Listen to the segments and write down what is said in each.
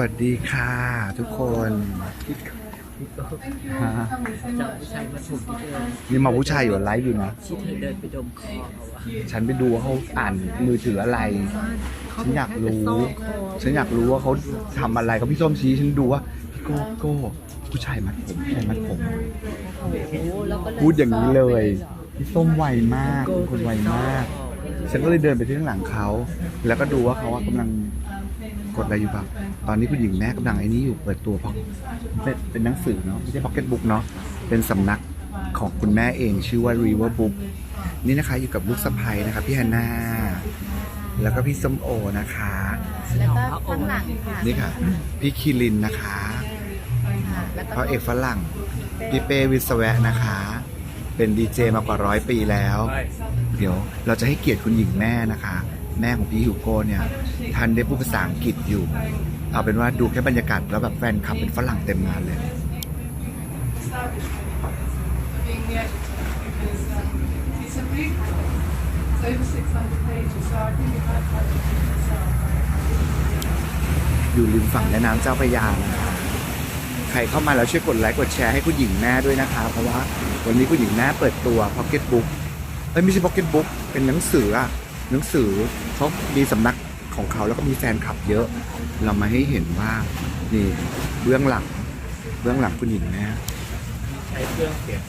วัสดีค่ะทุกคนฮะเจ้าผู้ชายมาถูกที่เดินนี่มาผู้ชายอยู่ไลฟ์อยู่นะ ที่เธอเดินไปดมคอเขาอะฉันไปดูว่าเขาอ่านมือถืออะไร ฉันอยากรู้ ฉันอยากรู้ว่าเขาทำอะไรเขาพี่ส้มชี้ฉันดูว่าพี่โก้โก้ผู้ชายมัดผมผู้ชายมัดผมพูดอย่างนี้เลยพี่ส้มไวมากเป็นคนไวมาก ฉันก็เลยเดินไปที่ข้างหลังเขา แล้วก็ดูว่าเขาว่ากำลัง กดอะไรอยู่เปล่าตอนนี้คุณหญิงแม่กำลังไอ้นี้อยู่เปิดตัวเพราะเป็นเป็นหนังสือเนาะไม่ใช่พ็อกเก็ตบุ๊กเนาะเป็นสำนักของคุณแม่เองชื่อว่า River Book นี่นะคะอยู่กับลูกสะใภ้นะคะพี่ฮาน่าแล้วก็พี่ส้มโอนะคะ แล้วก็ข้างหลังค่ะนี่ค่ะ พี่คิรินนะคะค่ะแล้วก็พระเอกฝรั่งพี่เป้วิศวะนะคะ เป็นดีเจมากว่าร้อยปีแล้ว เดี๋ยวเราจะให้เกียรติคุณหญิงแม่นะคะ แม่ของพี่ฮิวโก้เนี่ยท่านได้พูดภาษาอังกฤษอยู่ เอาเป็นว่าดูแค่บรรยากาศแล้วแบบแฟนคลับเป็นฝรั่งเต็มงานเลย อยู่ริมฝั่งแม่น้ำเจ้าพระยานะคะใครเข้ามาแล้วช่วยกดไลค์กดแชร์ให้คุณหญิงแม่ด้วยนะคะ เพราะว่าวันนี้คุณหญิงแม่เปิดตัวพ็อกเก็ตบุ๊กเอ้ยไม่ใช่พ็อกเก็ตบุ๊กเป็นหนังสืออะ หนังสือเขามีสำนักของเขาแล้วก็มีแฟนคลับเยอะ เรามาให้เห็นว่านี่เบื้องหลังเบื้องหลังคุณหญิงแม่ใช้เครื่องเสียง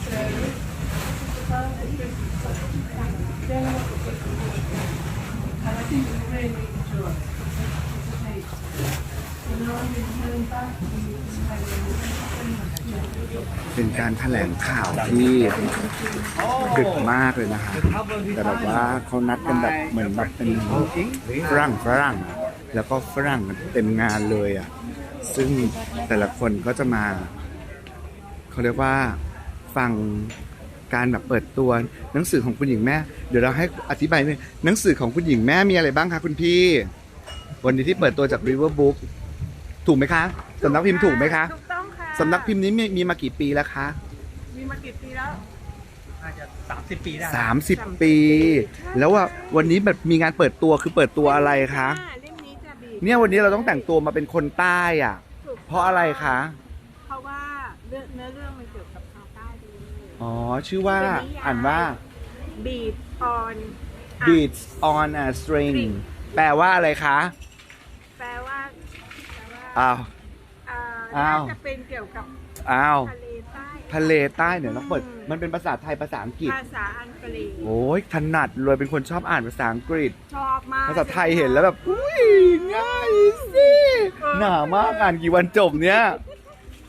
เป็นการแถลงข่าวที่ดึกมากเลยนะคะแต่แบบว่าเขานัดกันแบบเหมือนแบบเป็นฝรั่งฝรั่ง แล้วก็ฝรั่งเต็มงานเลยอะ ซึ่งแต่ละคนก็จะมาเขาเรียกว่าฟังการแบบเปิดตัวหนังสือของคุณหญิงแม่ เดี๋ยวเราให้อธิบายหน่อยหนังสือของคุณหญิงแม่มีอะไรบ้างคะคุณพี่ วันนี้ที่เปิดตัวจาก River Book ถูกไหมคะสำนักพิมพ์ถูกไหมคะถูกต้องค่ะสำนักพิมพ์นี้มีมีมากี่ปีแล้วคะมีมากี่ปีแล้วน่าจะสามสิบปีได้สามสิบปี แล้วว่าวันนี้แบบมีงานเปิดตัวคือเปิดตัวอะไรคะเล่มนี้จะบีเนี่ยวันนี้เราต้องแต่งตัวมาเป็นคนใต้อะ ถูกเพราะอะไรคะ เพราะว่าเรื่องเนื้อเรื่องมันเกี่ยวกับชาวใต้ดีอ๋อ ชื่อว่าอ่านว่า บีบออน beats on a string แปลว่าอะไรคะ แปลว่าแปลว่า อ้าว อ่าอ้าวน่าจะเป็นเกี่ยวกับอ้าว ทะเลใต้ ทะเลใต้เดี๋ยวต้องเปิด อืม มันเป็นภาษาไทยภาษาอังกฤษ ภาษาอังกฤษโอ้ยถนัดเลยเป็นคนชอบอ่านภาษาอังกฤษ ชอบมากภาษาไทยเห็นแล้วแบบ อุ้ยง่ายสิหนามากอ่านกี่วันจบเนี่ย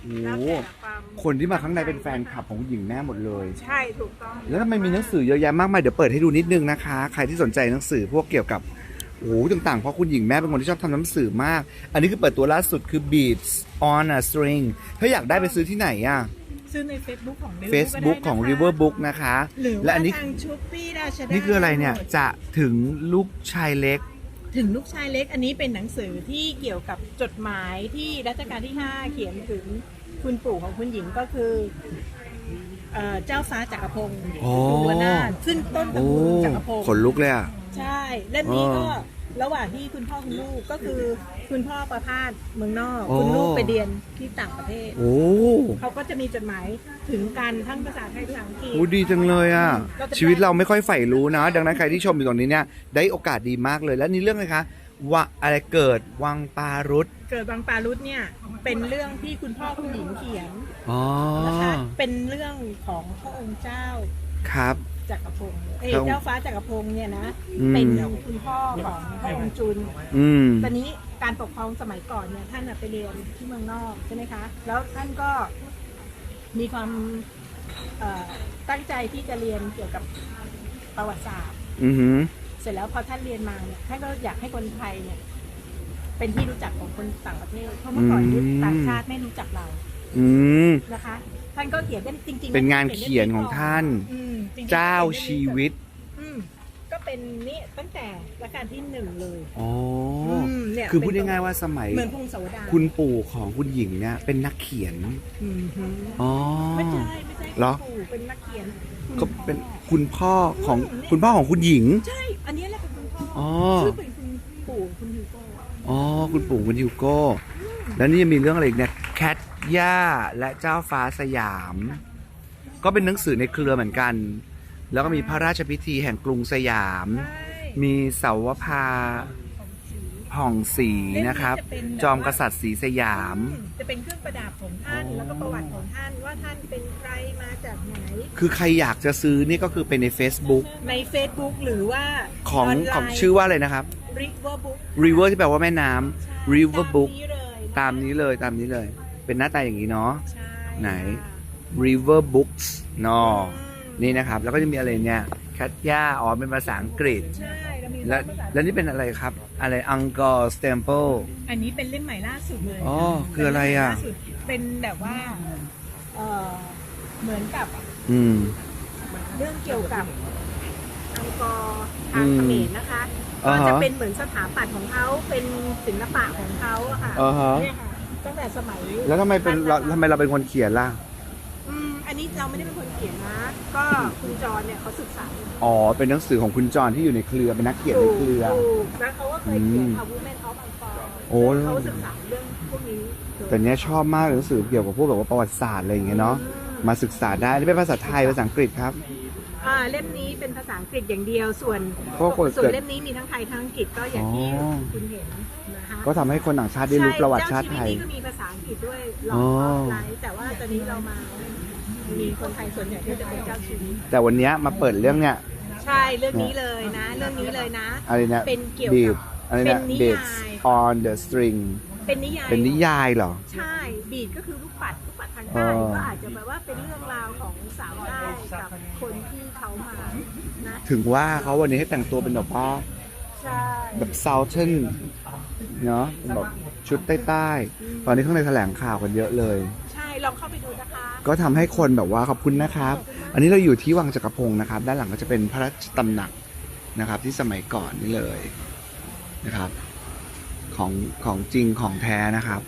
โอ้แล้วโหแต่ความคนที่มาข้างในเป็นแฟนคลับของคุณหญิงแม่หมดเลย ใช่ถูกต้องแล้วทำไมมีหนังสือเยอะแยะมากมายเดี๋ยวเปิดให้ดูนิดนึงนะคะ ใครที่สนใจหนังสือพวกเกี่ยวกับ โอ้โหต่างๆ เพราะคุณหญิงแม่เป็นคนที่ชอบทำหนังสือมาก อันนี้คือเปิดตัวล่าสุดคือ Beats on a String ถ้าอยากได้ไปซื้อที่ไหนอะ ซื้อใน Facebook ของ River Facebook ของก็ได้นะคะ River Book นะคะ หรือและว่าอันนี้ทางชูปี้ราชดานี่คืออะไรเนี่ยจะถึงลูกชายเล็ก ถึงลูกชายเล็กอันนี้เป็นหนังสือที่เกี่ยวกับจดหมายที่รัชกาลที่ 5 เขียนถึงคุณปู่ของคุณหญิงก็คือเอ่อเจ้าฟ้าจักรพงศ์โอ้ภูวนาถซึ่งต้นตระโอ้กูลจักรพงศ์ขนลุกเลยอะ ใช่เล่มนี้ก็อ๋อระหว่างที่คุณพ่อคุณลูกก็คือคุณพ่อประพาสเมืองนอกโอ้คุณลูกไปเรียนที่ต่างประเทศ โอ้เขาก็จะมีจดหมายถึงกันทั้งภาษาไทยภาษาอังกฤษ โหดีจังเลยอะก็จะชีวิตเราไม่ค่อยใฝ่รู้นะ ดังนั้นใครที่ชมอยู่ตรงนี้เนี่ย ได้โอกาสดีมากเลย แล้วนี่เรื่องอะไรคะวะอะไรเกิดวังปารุษเกิดบางปารุษเนี่ยเป็นเรื่องที่คุณพ่อคุณหญิงเขียนอ๋อนะคะเป็นเรื่องของพระองค์เจ้า ครับ จักรพงศ์เอ้ยพระองค์เจ้าฟ้าจักรพงศ์เนี่ยนะ อืม เป็นคุณพ่อของพระองค์จุน อืม ตอนนี้การปกครองสมัยก่อนเนี่ยท่านน่ะไปเรียนที่เมืองนอกใช่ไหมคะ แล้วท่านก็มีความเอ่อตั้งใจที่จะเรียนเกี่ยวกับประวัติศาสตร์ อือหือ เสร็จแล้วพอท่านเรียนมาเนี่ยท่านก็อยากให้คนไทยเนี่ย เป็นที่รู้จักของคนต่างประเทศเพราะเมื่อก่อนยุคต่างชาติไม่รู้จักเราอืม นะคะ ท่านก็เขียนเป็นจริงๆเป็นงานเขียนของท่าน อืมจริงๆเจ้าชีวิตอืมก็เป็นนี่ตั้งแต่รัชกาลที่หนึ่งเลยอ๋อมเนี่ยคือพูดง่ายๆว่าสมัย เหมือนพงศาวดารคุณปู่ของคุณหญิงเนี่ยเป็นนักเขียนอืมฮึอ๋อ ไม่ใช่ไม่ใช่เหรอ คุณปู่เป็นนักเขียนก็เป็นคุณพ่อของคุณพ่อของคุณหญิง ใช่ อันนี้แหละเป็นคุณพ่อออ ชื่อเป็นคุณปู่คุณฮิวโก้อ๋อคุณปู่คุณฮิวโก้ แล้วนี่ยังมีเรื่องอะไรอีกเนี่ยแคท ย่าและเจ้าฟ้าสยาม ก็เป็นหนังสือในเครือเหมือนกัน แล้วก็มีพระราชพิธีแห่งกรุงสยามใช่มีเสาวภาผ่องศรีนะครับ จอมกษัตริย์ศรีสยาม จะเป็นเครื่องประดับของท่านแล้วก็ประวัติของท่านว่าท่านเป็นใครมาจากไหน คือใครอยากจะซื้อนี่ก็คือไปใน Facebook ใน Facebook หรือว่าของนไลน์ของชื่อว่าอะไรนะครับ River Book River ที่แปลว่าแม่น้ำ River Book ตามนี้เลยตามนี้เลยตามนี้ เลยเป็นหน้าตาอย่างนี้เนาะ ใช่ไหน River Books เนาะนี่นะครับ แล้วก็จะมีอะไรเนี่ยแคทย่าอ๋อเป็นภาษาอังกฤษ ใช่แล้วมีและภาษาแล้วนี่เป็นอะไรครับ อะไร Angkor Temple อันนี้เป็นเล่มใหม่ล่าสุดเลยอ๋อคืออะไรอะเป็นเล่มใหม่ล่าสุดเป็นแบบว่าเออเหมือนกับอืม เรื่องเกี่ยวกับอังกอร์ทางอืมเขมรนะคะอ่าก็ฮะ จะเป็นเหมือนสถาปัตย์ของเขาเป็นศิลปะของเขาอะค่ะอ่าฮะ เนี่ยค่ะ ตั้งแต่สมัยแล้วทำไมเป็นเราทำไมเราเป็นคนเขียนล่ะ อืมอันนี้เราไม่ได้เป็นคนเขียนนะ ก็คุณจรเนี่ยเขาศึกษาอ๋อ เป็นหนังสือของคุณจรที่อยู่ในเครือ เป็นนักเขียนในเครือ ถูกแล้วเขาก็เคยเขียนอืม A Woman of Angkor โอ้ เขาศึกษาเรื่องพวกนี้แต่เนี้ยชอบมากเลยหนังสือเกี่ยวกับพวกแบบว่าประวัติศาสตร์อะไรอย่างเงี้ยเนาะ มาศึกษาได้นี่เป็นภาษาไทยภาษาอังกฤษครับ อ่าเล่มนี้เป็นภาษาอังกฤษอย่างเดียว ส่วนเพราะคนส่วเกินดเล่มนี้มีทั้งไทยทั้งอังกฤษก็อย่างที่อ๋อคุณเห็นนะคะ ก็ทำให้คนต่างชาติได้รู้ประวัติชาติไทยใเจ้ชีวิตนี้ก็มีภาษาอังกฤษด้วยลออ๋งอไลน์แต่ว่าตอนนี้เรามา มีคนไทยส่วนใหญ่ที่จะเป็นเจ้าชีวิตแต่วันเนี้ยมาเปิดเรื่องเนี้ยใช่เรื่องนี้เลยนะ เรื่องนี้เลยนะ อะไรเนี่ยเป็นเกี่ยวบีกับบอะไรเนี่ยเป็นนิบีบยาย on the string เป็นนิยายเป็นนิยายเหรอ ใช่บีดก็คือลูกปัดลูกปัดทางใต้อ๋อ ก็อาจจะแปลว่าเป็นเรื่องราวของสาวใต้กับคนที่เขามานะถึงว่าเขาวันนี้ให้แต่งตัวเป็นแบบว่าใช่ แบบ southern เนาะเป็นแบบชุดใต้ๆตอนนี้ข้างในแถลงข่าวกันเยอะเลย ใช่ลองเข้าไปดูนะคะก็ทำให้คนแบบว่าขอบคุณนะครับ อันนี้เราอยู่ที่วังจักรพงศ์นะครับ ด้านหลังก็จะเป็นพระราชตำหนักนะครับ ที่สมัยก่อนนี่เลยนะครับ ของของจริงของแท้นะครับ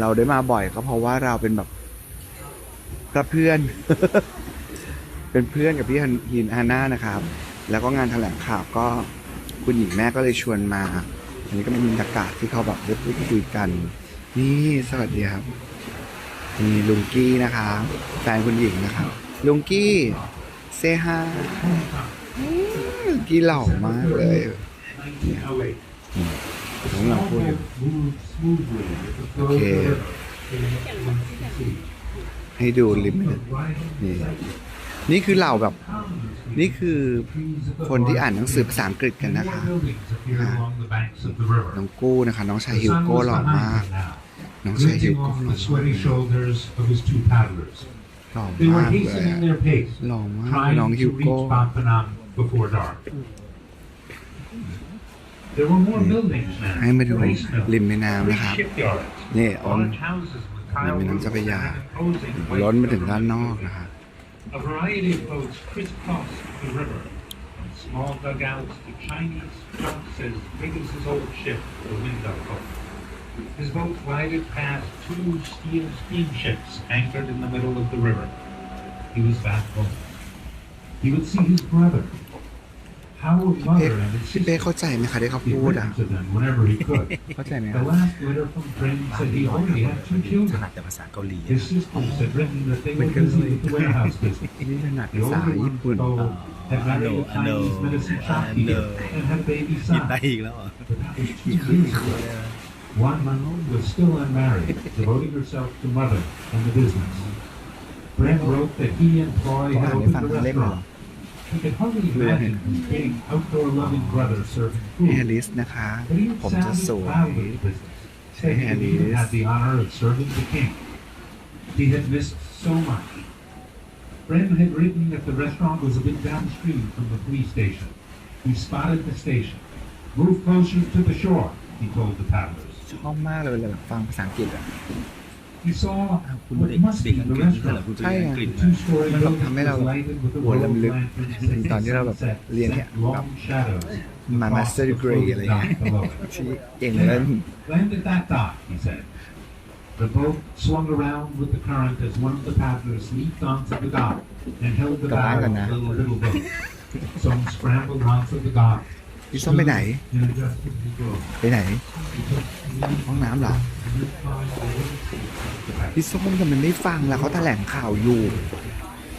เราได้มาบ่อยก็เพราะว่าเราเป็นแบบพระเพื่อน เป็นเพื่อนกับพี่ฮันฮินฮาน่านะครับ แล้วก็งานแถลงข่าวก็คุณหญิงแม่ก็เลยชวนมา อันนี้ก็เป็นบรรยากาศที่เขาแบบได้พูดคุยกัน นี่สวัสดีครับมีลุงกี้นะคะแฟนคุณหญิงนะครับลุงกี้เซฮาลุงกี้หล่อมากเลยเนี่ยอืมผมกำลังพูดอยู่โอเคให้ดูลิมเนี่ นี่นี่คือเหล่าแบบ นี่คือคนที่อ่านหนังสือภาษาอังกฤษกันนะคะน้องกู้นะคะ น้องชายฮิวโก้หล่อมาก น้องชายฮิว Lifting โก้ off หล่อ the sweaty มาก shoulders of his two paddlers. หล่อ They มา were กเลย hastening อะ their pace, หล่อมาก trying น้อง to ฮิว reach โก้ Ban Phnom before dark. There were more buildings now. ให้มาดู Rice mills, ริมแม่น้ำ great นะครับ shipyards, นี่ออม large houses with ริม tile แม่ roofs น้ำเจ้าพระยา and imposing white ล้นมาถึง buildings. ด้านนอกนะครับ A variety of boats crisscrossed the river, from small dugouts to Chinese junks as big as his old ship, the Window boat. His boat glided past two steel steamships anchored in the middle of the river. He was back home. He would see his brother. พี่เป๊ก sister? เข้าใจไหมคะที่เขา He'd พูดอะ written to them whenever he could. เข้าใจไหมค The รับ last letter from Prim said he already had two ถ children. นัดแต่ภาษาเกาหลี His sisters had written that they were busy with the warehouse business. นี่ถนัด The ภาษา older ญี่ one, ปุ่น though, had married a I know, Chinese medicine I shopkeeper know. and had a baby ยิน son. ได้อีกแล้วเหรอ But that was two years ago. One was still unmarried, devoting herself to mother and the business. Brent wrote that he and Troy ก็ had อ่านให้ opened ฟัง a ทั้งเล่มเลยเหรอ restaurant. He could hardly imagine his big, outdoor-loving brother serving นี่แฮ food. ร์ริสนะคะ But he ผมจะ sounded สวย proud of the business, saying that he had had the honor of serving the king. He had missed so much. Bren had written that the restaurant was a bit downstream from the police station. He spotted the station. Move closer to the shore, he told the paddlers. ชอบมากเลยเวลาแบบฟังภาษาอังกฤษอ่ะ He saw คุณ what เด็ก must เด็ก be อัง the กฤษนี่แหละ restaurant. คุณจะเรียนอังกฤษ The นะ two-story มันแบบ building ทำให้เรา was lighted with the หัว world's ลำลึก lanterns ถึงตอนที่เราแบบ sunset เรียนเนี่ย sent long shadows มา across master the degree floating อะไรเงี้ย dock below it. ที่เก่งเล่น Land at that dock, he said. The boat swung around with the current as one of the paddlers leaped onto the dock and held the Come on, bow of now. the little, little boat. Some scrambled onto the dock. พี่ส้มไปไหน stood and adjusted his robe. ไปไหน He took ห้องน้ำเหรอ and พี่ส้มทำไมไม่ฟังล่ะเขาแถลงข่าวอยู่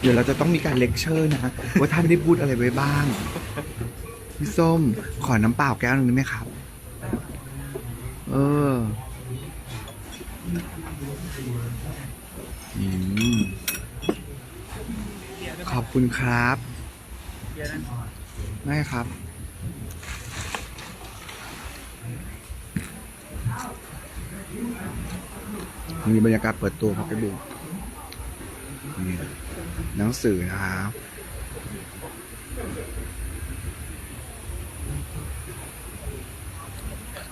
เดี๋ยวเราจะต้องมีการเลคเชอร์นะว่าท่านได้พูดอะไรไว้บ้าง พี่ส้มขอน้ำเปล่าแก้วหนึ่งได้ไหมครับ เอออืมขอบคุณครับได้ครับ มีบรรยากาศเปิดตัวครับไปดูนี่หนังสือนะครับ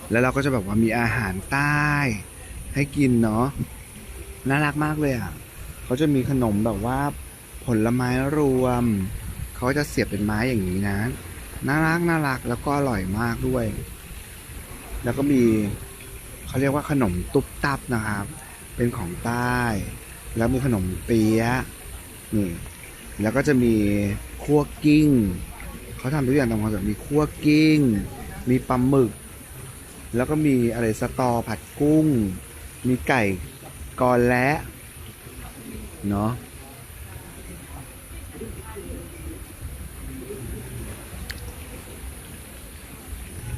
แล้วเราก็จะแบบว่ามีอาหารใต้ ให้กินเนาะน่ารักมากเลยอะเขาจะมีขนมแบบว่าผลไม้รวม เขาจะเสียบเป็นไม้อย่างนี้นะน่ารักน่ารักแล้วก็อร่อยมากด้วย แล้วก็มีเขาเรียกว่าขนมตุ๊บตับนะครับ เป็นของใต้ แล้วมีขนมเปี๊ยะนี่แล้วก็จะมีคั่วกิ้ง เขาทำทุกอย่างตามความมีคั่วกิ้ง มีปลาหมึก แล้วก็มีอะไรสตอผัดกุ้ง มีไก่กอและเนาะ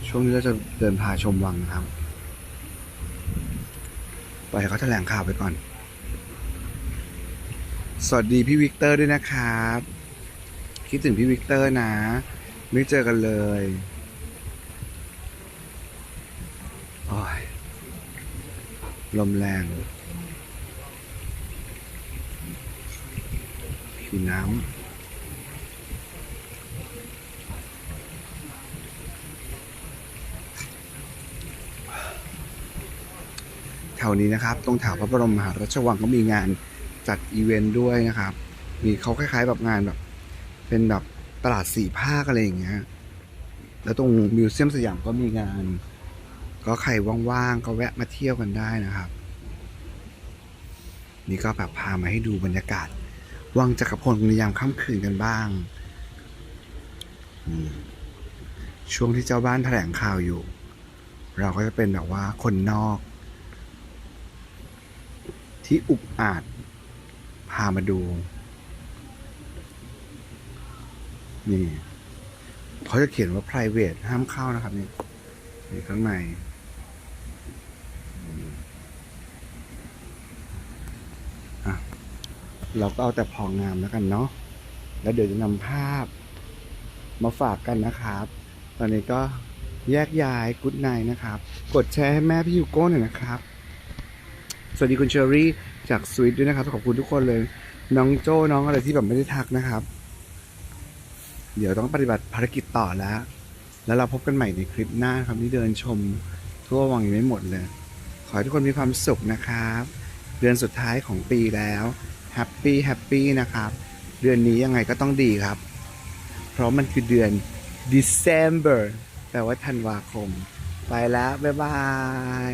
ช่วงนี้เราจะเดินพาชมวังนะครับ ล่อยเขาแถลงข่าวไปก่อน สวัสดีพี่วิกเตอร์ด้วยนะครับ คิดถึงพี่วิกเตอร์นะ ไม่เจอกันเลยโอ้ยลมแรงผิวน้ำ วนี้นะครับ ตรงแถวพระบรมมหาราชวังก็มีงานจัดอีเวนต์ด้วยนะครับ มีเขาคล้ายๆแบบงานแบบ เป็นแบบตลาดสี่ภาคอะไรอย่างเงี้ย แล้วตรงมิวเซียมสยามก็มีงาน ก็ใครว่างๆก็แวะมาเที่ยวกันได้นะครับ นี่ก็แบบพามาให้ดูบรรยากาศ วังจักรพลในยามค่ำคืนกันบ้าง ช่วงที่เจ้าบ้านแถลงข่าวอยู่ เราก็จะเป็นแบบว่าคนนอก ที่อุกอาจ พามาดู นี่เขาจะเขียนว่า private ห้ามเข้านะครับนี่นี่ข้างใน เราก็เอาแต่พองามแล้วกันเนาะ แล้วเดี๋ยวจะนำภาพมาฝากกันนะครับ ตอนนี้ก็แยกย้ายกุ๊ดไนนะครับ กดแชร์ให้แม่พี่ยูโก้หน่อยนะครับ สวัสดีคุณเชอรี่จากสวิตด้วยนะครับ ขอบคุณทุกคนเลย น้องโจ้น้องอะไรที่แบบไม่ได้ทักนะครับ เดี๋ยวต้องปฏิบัติภารกิจต่อแล้ว แล้วเราพบกันใหม่ในคลิปหน้าครับที่เดินชมทั่ววังยังไม่หมดเลย ขอให้ทุกคนมีความสุขนะครับ เดือนสุดท้ายของปีแล้วแฮปปี้แฮปปี้นะครับ เดือนนี้ยังไงก็ต้องดีครับ เพราะมันคือเดือน December แปลว่าธันวาคม ไปแล้ว บ๊ายบาย